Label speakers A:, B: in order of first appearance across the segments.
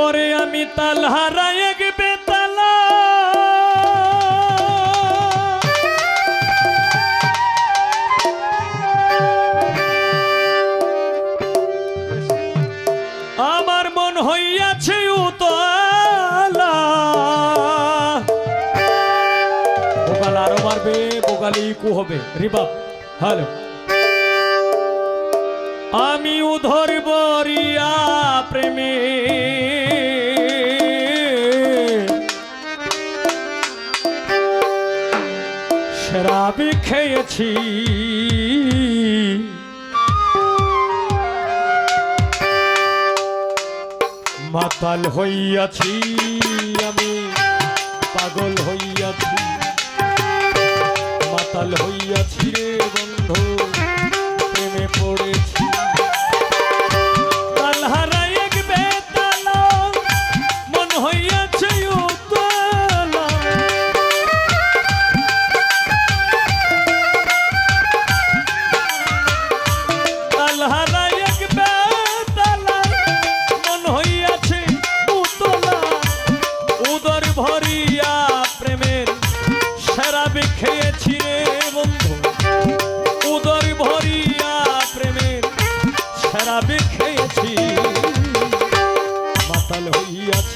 A: ওরে আমি তাল হারাই বেতালা। আমার মন হইয়াছে উতলা। বোকাল আরও মারবে, বোকালি ইকু হবে? রিবাব হ্যালো। আমি উধর বরিয়া প্রেমী। শরাবি খেয়েছি। মাতাল হইয়াছি আমি পাগল হইয়াছি। মাতাল হইয়াছি রে বন্ধু। তারা বিখেয়েছি মাতাল হইয়াছে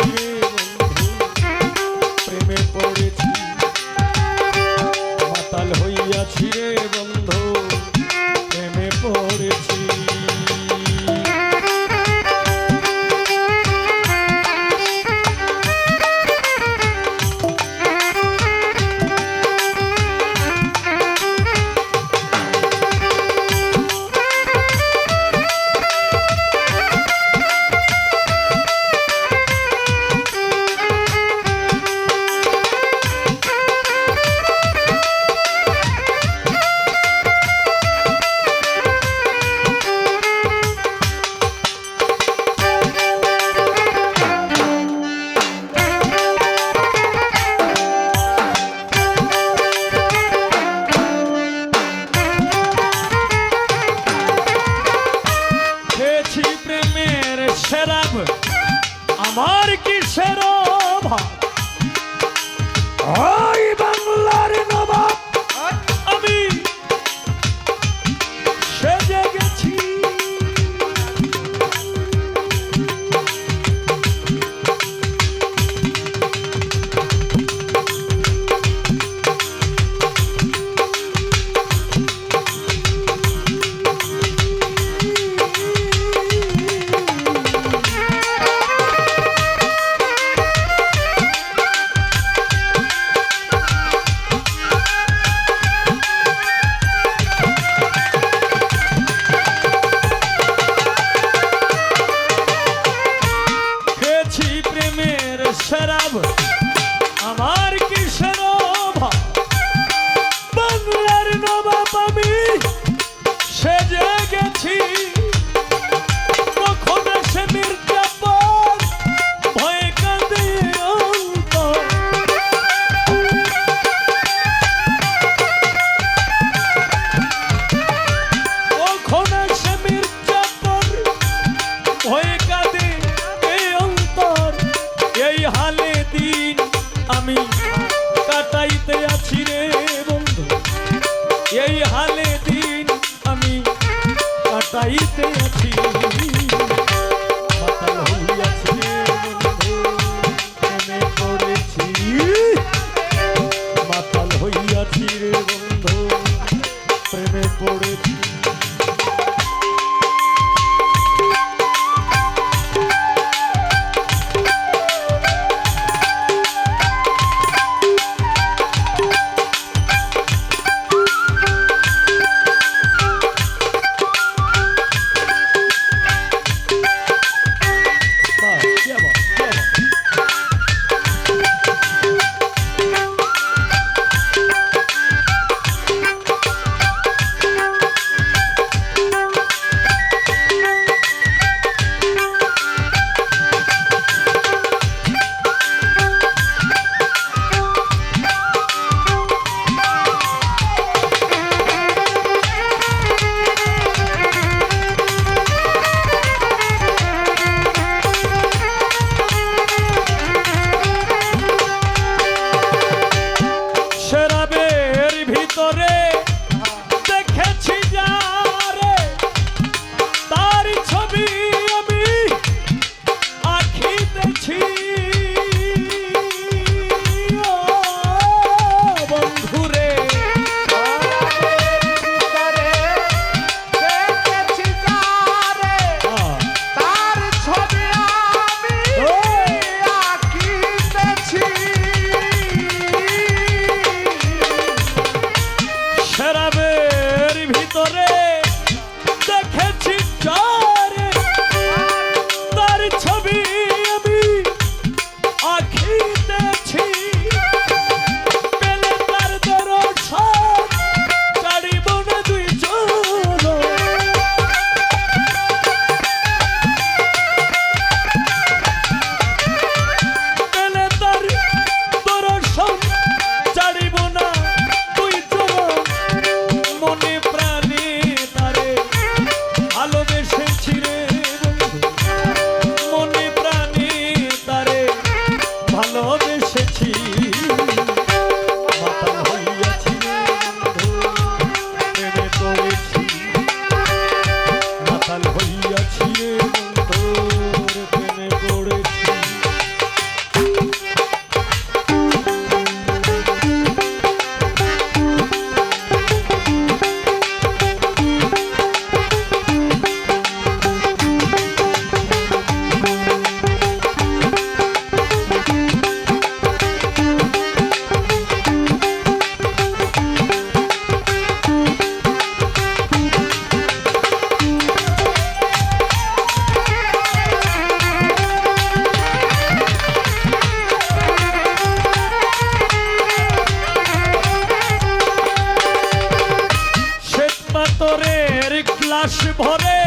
A: সেরাবের ভিতরে। উল্লাস ভরে